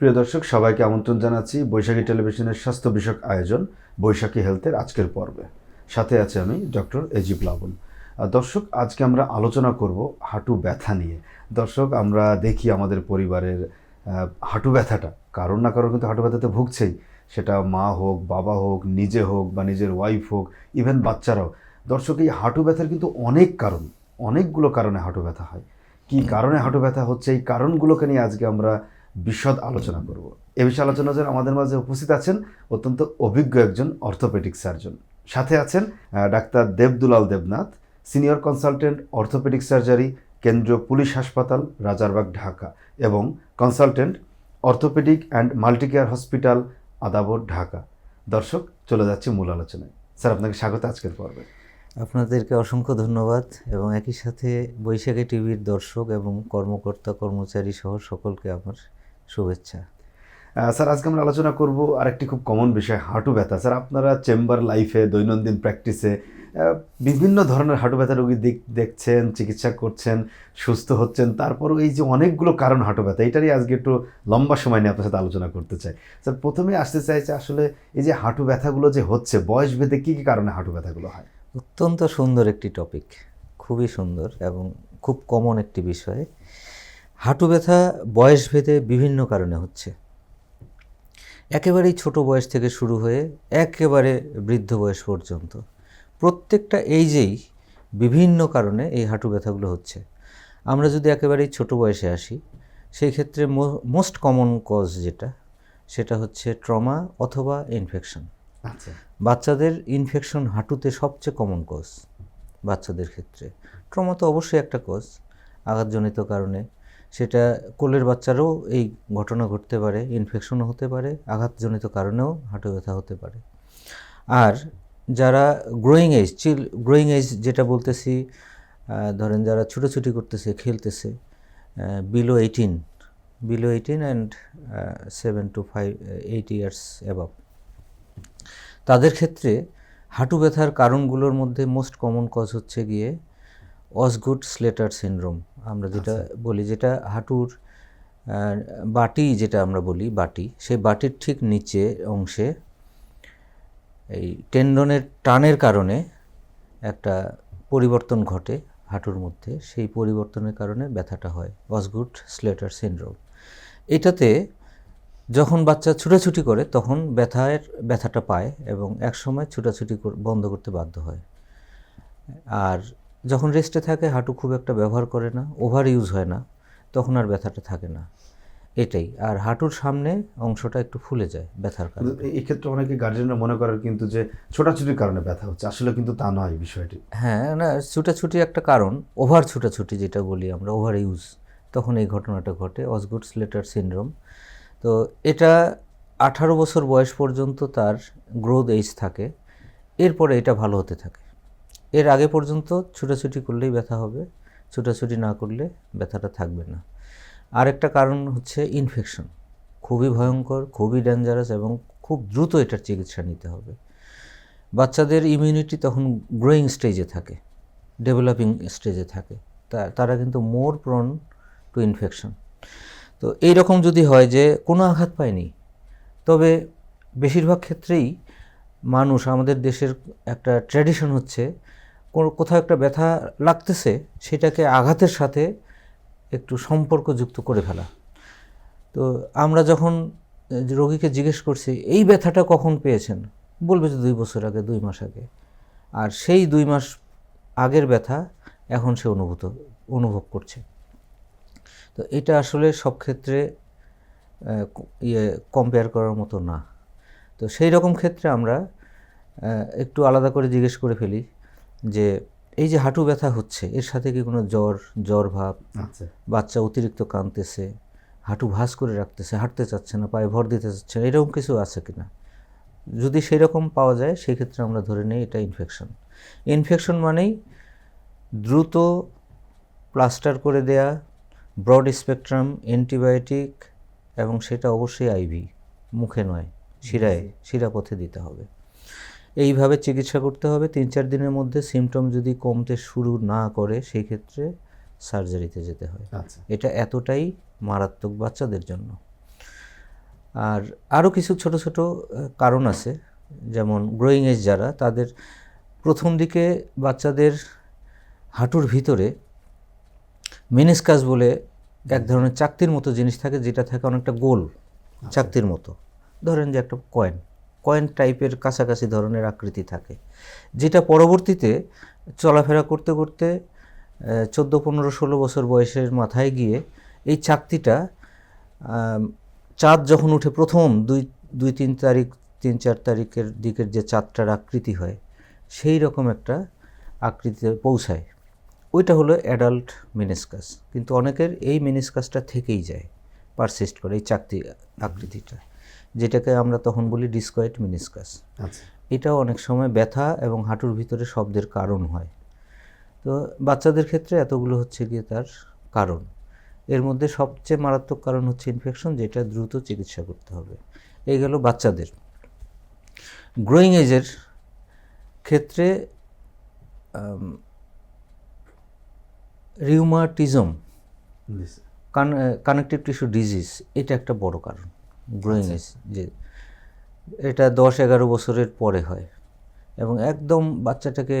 প্রিয় দর্শক সবাইকে আমন্ত্রণ জানাচ্ছি বৈশাখী টেলিভিশনের স্বাস্থ্য বিষয়ক আয়োজন বৈশাখী হেলথের আজকের পর্বে। সাথে আছে আমি ডক্টর এজি প্লাবন। আহ, দর্শক আজকে আমরা আলোচনা করব হাঁটু ব্যথা নিয়ে। দর্শক আমরা দেখি আমাদের পরিবারের হাঁটু ব্যথাটা। কারণ না কারণ কিন্তু হাঁটু ব্যথাতে ভুগছেই। সেটা মা হোক বাবা হোক নিজে হোক বা নিজের ওয়াইফ হোক ইভেন বাচ্চারাও। দর্শক এই হাঁটু ব্যথার কিন্তু অনেক কারণ অনেকগুলো কারণে হাঁটু ব্যথা হয়। কি কারণে হাঁটু ব্যথা হচ্ছে এই কারণগুলোকে নিয়ে আজকে আমরা বিশদ আলোচনা করব। এ বিষয়ে আলোচনার জন্য আমাদের মাঝে উপস্থিত আছেন অত্যন্ত অভিজ্ঞ একজন অর্থোপেডিক সার্জন। সাথে আছেন doctor Debdulal Debnath, senior consultant orthopaedic surgery, কেন্দ্রীয় পুলিশ হাসপাতাল, রাজারবাগ, ঢাকা এবং consultant orthopaedic and multicare hospital, Adabor, Dhaka. দর্শক, চলে যাচ্ছে মূল আলোচনায়। স্যার, আপনাকে স্বাগত আজকের পর্বে। আপনাদেরকে অসংখ্য ধন্যবাদ এবং একই সাথে বৈশাখী টিভির দর্শক এবং কর্মকর্তা কর্মচারী সহ সকলকে আমার শুভেচ্ছা। স্যার আজকে আমরা আলোচনা করব আরেকটি খুব কমন বিষয় হাঁটু ব্যথা। স্যার আপনারা চেম্বার লাইফে দৈনন্দিন প্র্যাকটিসে বিভিন্ন ধরনের হাঁটু ব্যথা রোগী দেখ- দেখছেন চিকিৎসা করছেন সুস্থ হচ্ছেন। তারপরও এই যে অনেকগুলো কারণ হাঁটু ব্যথা এটারই আজকে একটু লম্বা সময় নিয়ে আপনার সাথে আলোচনা করতে চাই। স্যার প্রথমে আসতে চাইছে আসলে এই যে হাঁটু ব্যথাগুলো যে হচ্ছে বয়স ভেদে কী কী কারণে হাঁটু ব্যথাগুলো হয়? অত্যন্ত সুন্দর একটি টপিক খুবই সুন্দর এবং খুব কমন একটি বিষয়। হাঁটু ব্যথা বয়স ভেদে বিভিন্ন কারণে হচ্ছে। একেবারেই ছোট বয়স থেকে শুরু হয়ে একেবারে বৃদ্ধ বয়স পর্যন্ত। প্রত্যেকটা এইজেই বিভিন্ন কারণে এই হাঁটু ব্যথাগুলো হচ্ছে। আমরা যদি একেবারেই ছোট বয়সে আসি সেই ক্ষেত্রে মোস্ট কমন কজ যেটা সেটা হচ্ছে ট্রমা অথবা ইনফেকশন আচ্ছা। বাচ্চাদের ইনফেকশন হাঁটুতে সবচেয়ে কমন কজ বাচ্চাদের ক্ষেত্রে। ট্রমা তো অবশ্যই একটা কজ আঘাতজনিত কারণে। সেটা কোলের বাচ্চারও এই ঘটনা ঘটতে পারে ইনফেকশনও হতে পারে, আঘাতজনিত কারণেও হাঁটু ব্যথা হতে পারে। আর যারা growing age child growing age যেটা বলতেছি ধরেন যারা ছুটোছুটি করতেছে, খেলতেছে below eighteen below eighteen and seven to five eight years above তাদের ক্ষেত্রে হাঁটু ব্যথার কারণগুলোর মধ্যে মোস্ট কমন কজ হচ্ছে গিয়ে অসগুড স্লেটার সিনড্রোম আমরা যেটা বলি যেটা হাঁটুর বাটি যেটা আমরা বলি বাটি সেই বাটির ঠিক নিচে অংশে এই টেন্ডনের টানের কারণে একটা পরিবর্তন ঘটে হাঁটুর মধ্যে। সেই পরিবর্তনের কারণে ব্যথাটা হয় অসগুড স্লেটার সিনড্রোম। এটাতে যখন বাচ্চা ছুটাছুটি করে তখন ব্যথার ব্যথাটা পায় এবং একসময় ছুটাছুটি বন্ধ করতে বাধ্য হয়। আর যখন রেস্টে থাকে হাঁটু খুব একটা ব্যবহার করে না ওভার ইউজ হয় না তখন আর ব্যথাটা থাকে না। এটাই। আর হাঁটুর সামনে অংশটা একটু ফুলে যায় ব্যথার কারণে। এক্ষেত্রে অনেকে গার্জেনরা মনে করেন কিন্তু যে ছোটাছুটির কারণে ব্যথা হচ্ছে। আসলে কিন্তু তা নয় বিষয়টি। হ্যাঁ না ছুটাছুটি একটা কারণ। ওভার ছুটাছুটি যেটা বলি আমরা ওভার ইউজ তখন এই ঘটনাটা ঘটে অসগুড স্লেটার সিনড্রোম তো এটা আঠারো বছর বয়স পর্যন্ত তার গ্রোথ এজ থাকে। এরপরে এটা ভালো হতে থাকে। এর আগে পর্যন্ত ছুটাছুটি করলেই ব্যথা হবে, ছুটাছুটি না করলে ব্যথাটা থাকবে না। আরেকটা কারণ হচ্ছে ইনফেকশন খুবই ভয়ঙ্কর, খুবই ডেঞ্জারাস এবং খুব দ্রুত এটার চিকিৎসা নিতে হবে। বাচ্চাদের ইমিউনিটি তখন গ্রোয়িং স্টেজে থাকে ডেভেলপিং স্টেজে থাকে। তারা কিন্তু মোর প্রন টু ইনফেকশন তো এই রকম যদি হয় যে কোনো আঘাত পায়নি, তবে বেশিরভাগ ক্ষেত্রেই মানুষ, আমাদের দেশের একটা ট্র্যাডিশন হচ্ছে কোথাও একটা ব্যথা লাগতেছে, সেটাকে আঘাতের সাথে একটু সম্পর্কযুক্ত করে ফেলা। তো আমরা যখন রোগীকে জিজ্ঞেস করছি, এই ব্যথাটা কখন পেয়েছেন? বলবে যে দুই বছর আগে, দুই মাস আগে। আর সেই দুই মাস আগের ব্যথা এখন সে অনুভূত, অনুভব করছে। তো এটা আসলে সব ক্ষেত্রে ইয়ে কম্পেয়ার করার মতো না। তো সেই রকম ক্ষেত্রে আমরা একটু আলাদা করে জিজ্ঞেস করে ফেলি যে এই যে হাঁটু ব্যথা হচ্ছে এর সাথে কি কোনো জ্বর জ্বর ভাব? আচ্ছা বাচ্চা অতিরিক্ত কাঁদতেছে হাঁটু ভাঁজ করে রাখতেছে হাঁটতে চাচ্ছে না পায়ে ভর দিতে চাচ্ছে না এরকম কিছু আছে কি না? যদি সেই রকম পাওয়া যায় সেক্ষেত্রে আমরা ধরে নিই এটা ইনফেকশন ইনফেকশন মানেই দ্রুত প্লাস্টার করে দেয়া ব্রড স্পেকট্রাম অ্যান্টিবায়োটিক এবং সেটা অবশ্যই আইভি মুখে নয় শিরায় শিরাপথে দিতে হবে। এইভাবে চিকিৎসা করতে হবে। তিন চার দিনের মধ্যে সিমটম যদি কমতে শুরু না করে সেই ক্ষেত্রে সার্জারিতে যেতে হয়। আচ্ছা। এটা এতটাই মারাত্মক বাচ্চাদের জন্য। আর আরও কিছু ছোট ছোট কারণ আছে। যেমন গ্রোয়িং এজ যারা তাদের প্রথম দিকে বাচ্চাদের হাঁটুর ভিতরে মেনিসকাস বলে এক ধরনের চাকতির মতো জিনিস থাকে যেটা থাকে অনেকটা গোল চাকতির মতো। ধরেন যে একটা কয়েন কয়েন টাইপের কাছাকাছি ধরনের আকৃতি থাকে, যেটা পরবর্তীতে চলাফেরা করতে করতে চোদ্দ, পনেরো, ষোলো বছর বয়সের মাথায় গিয়ে এই চাকতিটা চাঁদ যখন উঠে প্রথম দুই দুই, তিন তারিখ, তিন, চার তারিখের দিকের যে চাঁদটার আকৃতি হয়, সেই রকম একটা আকৃতিতে পৌঁছায়। ওইটা হলো অ্যাডাল্ট মিনিসকাস। কিন্তু অনেকের এই মিনিসকাসটা থেকেই যায়, পারসিস্ট করে এই চাকতি আকৃতিটা। যেটাকে আমরা তখন বলি ডিসকয়েট মিনিসকাস আচ্ছা। এটাও অনেক সময় ব্যথা এবং হাঁটুর ভিতরে শব্দের কারণ হয়। তো বাচ্চাদের ক্ষেত্রে এতগুলো হচ্ছে গিয়ে তার কারণ। এর মধ্যে সবচেয়ে মারাত্মক কারণ হচ্ছে ইনফেকশন যেটা দ্রুত চিকিৎসা করতে হবে। এই গেল বাচ্চাদের। গ্রোয়িং এজের ক্ষেত্রে রিউমাটিজম। কানেকটিভ টিস্যু ডিজিজ এটা একটা বড় কারণ। গ্রোয়িং এজ যে এটা দশ এগারো বছরের পরে হয় এবং একদম বাচ্চাটাকে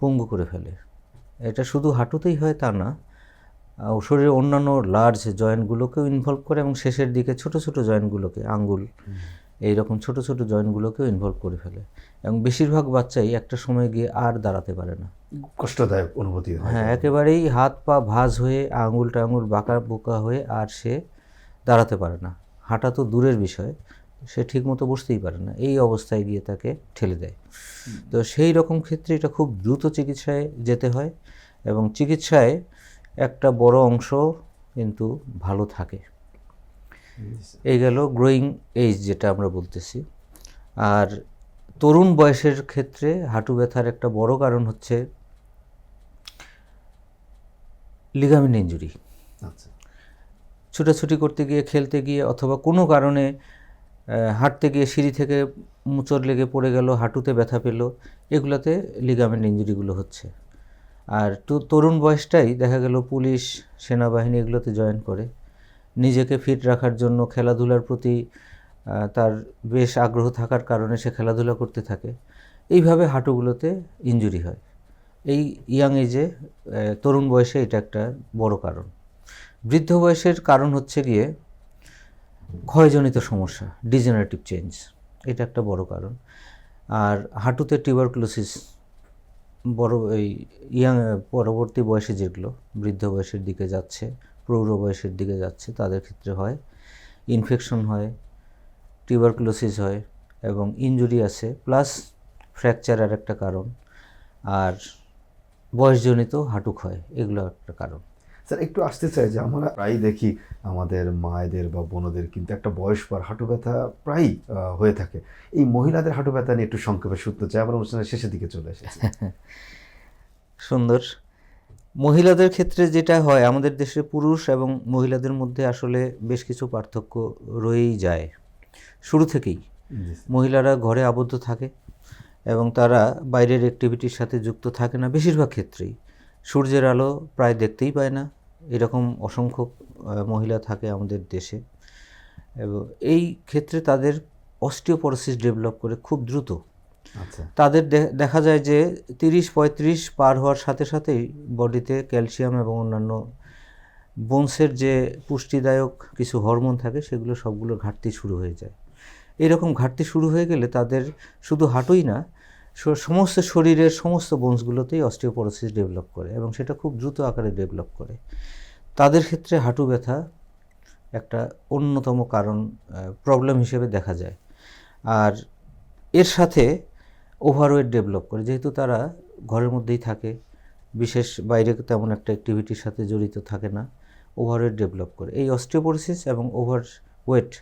পঙ্গু করে ফেলে। এটা শুধু হাঁটুতেই হয় তা না শরীরের অন্যান্য লার্জ জয়েন্টগুলোকেও ইনভলভ করে এবং শেষের দিকে ছোট ছোট জয়েন্টগুলোকে আঙ্গুল এই রকম ছোট ছোট জয়েন্টগুলোকেও ইনভলভ করে ফেলে এবং বেশিরভাগ বাচ্চাই একটা সময় গিয়ে আর দাঁড়াতে পারে না। কষ্টদায়ক অনুভূতি হয়। হ্যাঁ একেবারেই হাত পা ভাঁজ হয়ে আঙুল টাঙুল বাঁকা বোকা হয়ে আর সে দাঁড়াতে পারে না। হাঁটা তো দূরের বিষয়, সে ঠিকমতো বসতেই পারে না। এই অবস্থায় গিয়ে তাকে ঠেলে দেয়। তো সেই রকম ক্ষেত্রে এটা খুব দ্রুত চিকিৎসায় যেতে হয় এবং চিকিৎসায় একটা বড় অংশ কিন্তু ভালো থাকে। এই গেল গ্রোয়িং এইজ যেটা আমরা বলতেছি। আর তরুণ বয়সের ক্ষেত্রে হাঁটু ব্যথার একটা বড় কারণ হচ্ছে লিগামেন্ট ইঞ্জুরি আচ্ছা। ছুটাছুটি করতে গিয়ে, খেলতে গিয়ে অথবা কোনো কারণে হাঁটতে গিয়ে সিঁড়ি থেকে মুচর লেগে পড়ে গেল, হাঁটুতে ব্যথা পেল, এগুলোতে লিগামেন্ট ইঞ্জুরিগুলো হচ্ছে। আর তু- তরুণ বয়সটাই দেখা গেল পুলিশ, সেনাবাহিনী এগুলোতে জয়েন করে। নিজেকে ফিট রাখার জন্য খেলাধুলার প্রতি তার বেশ আগ্রহ থাকার কারণে সে খেলাধুলা করতে থাকে। এইভাবে হাঁটুগুলোতে ইঞ্জুরি হয়। এই ইয়াং এজে তরুণ বয়সে এটা একটা বড় কারণ। বৃদ্ধ বয়সের কারণ হচ্ছে গিয়ে ক্ষয়জনিত সমস্যা ডিজেনারেটিভ চেঞ্জ এটা একটা বড় কারণ। আর হাঁটুতে টিউবারকুলোসিস বড় এই ইয়াং, পরবর্তী বয়সে যেগুলো বৃদ্ধ বয়সের দিকে যাচ্ছে, প্রৌঢ় বয়সের দিকে যাচ্ছে, তাদের ক্ষেত্রে হয়। ইনফেকশন হয় টিউবারকুলোসিস হয় এবং ইনজুরি আছে প্লাস ফ্র্যাকচার আর একটা কারণ। আর বয়সজনিত হাঁটু ক্ষয়, এগুলো একটা কারণ। স্যার একটু আসতে চাই যে আমরা প্রায় দেখি আমাদের মায়েদের বা বোনদের কিন্তু একটা বয়স পর হাঁটু ব্যথা প্রায়ই হয়ে থাকে। এই মহিলাদের হাঁটু ব্যথা নিয়ে একটু সংক্ষেপে সূত্র চাই আমরা অনুষ্ঠানের শেষের দিকে চলে এসেছি। সুন্দর। মহিলাদের ক্ষেত্রে যেটা হয় আমাদের দেশে পুরুষ এবং মহিলাদের মধ্যে আসলে বেশ কিছু পার্থক্য রয়েই যায়। শুরু থেকেই মহিলারা ঘরে আবদ্ধ থাকে এবং তারা বাইরের অ্যাক্টিভিটির সাথে যুক্ত থাকে না। বেশিরভাগ ক্ষেত্রেই। সূর্যের আলো প্রায় দেখতেই পায় না। এরকম অসংখ্য মহিলা থাকে আমাদের দেশে। এবং এই ক্ষেত্রে তাদের অস্টিওপরোসিস ডেভেলপ করে খুব দ্রুত। আচ্ছা। তাদের দেখা যায় যে তিরিশ পঁয়ত্রিশ পার হওয়ার সাথে সাথেই বডিতে ক্যালসিয়াম এবং অন্যান্য বোনসের যে পুষ্টিদায়ক কিছু হরমোন থাকে সেগুলো সবগুলোর ঘাটতি শুরু হয়ে যায়। এরকম ঘাটতি শুরু হয়ে গেলে তাদের শুধু হাঁটুই না সমস্ত শরীরের সমস্ত বোনসগুলোতেই অস্টিওপরোসিস ডেভেলপ করে এবং সেটা খুব দ্রুত আকারে ডেভেলপ করে। তাদের ক্ষেত্রে হাঁটু ব্যথা একটা অন্যতম কারণ প্রবলেম হিসেবে দেখা যায়। আর এর সাথে ওভারওয়েট ডেভেলপ করে, যেহেতু তারা ঘরের মধ্যেই থাকে, বিশেষ বাইরে তেমন একটা অ্যাক্টিভিটির সাথে জড়িত থাকে না ওভারওয়েট ডেভেলপ করে। এই অস্টিওপোরোসিস এবং ওভার ওয়েট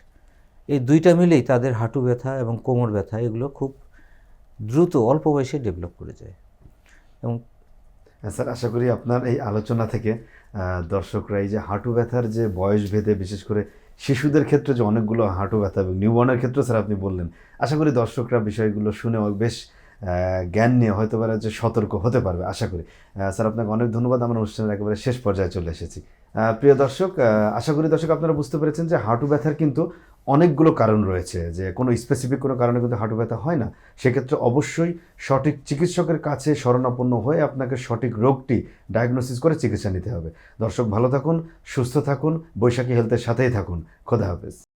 এই দুইটা মিলেই তাদের হাঁটু ব্যথা এবং কোমর ব্যথা, এগুলো খুব দ্রুত অল্প বয়সে ডেভেলপ করে যায়। এবং হ্যাঁ, স্যার আশা করি আপনার এই আলোচনা থেকে দর্শকরা এই যে হাঁটু ব্যথার যে বয়স ভেদে বিশেষ করে শিশুদের ক্ষেত্রে যে অনেকগুলো হাঁটু ব্যথা এবং নিউবর্নের ক্ষেত্রে স্যার আপনি বললেন আশা করি দর্শকরা বিষয়গুলো শুনে বেশ জ্ঞান নিয়ে হয়তো পারে যে সতর্ক হতে পারবে আশা করি। স্যার আপনাকে অনেক ধন্যবাদ আমরা অনুষ্ঠানের একেবারে শেষ পর্যায়ে চলে এসেছি। প্রিয় দর্শক আশা করি দর্শক আপনারা বুঝতে পেরেছেন যে হাঁটু ব্যথার কিন্তু অনেকগুলো কারণ রয়েছে যে কোনো স্পেসিফিক কোনো কারণে কিন্তু হাঁটু ব্যথা হয় না। সেক্ষেত্রে অবশ্যই সঠিক চিকিৎসকের কাছে শরণাপন্ন হয়ে আপনাকে সঠিক রোগটি ডায়াগনোসিস করে চিকিৎসা নিতে হবে। দর্শক ভালো থাকুন, সুস্থ থাকুন, বৈশাখী হেলথের সাথেই থাকুন। খোদা হাফেজ।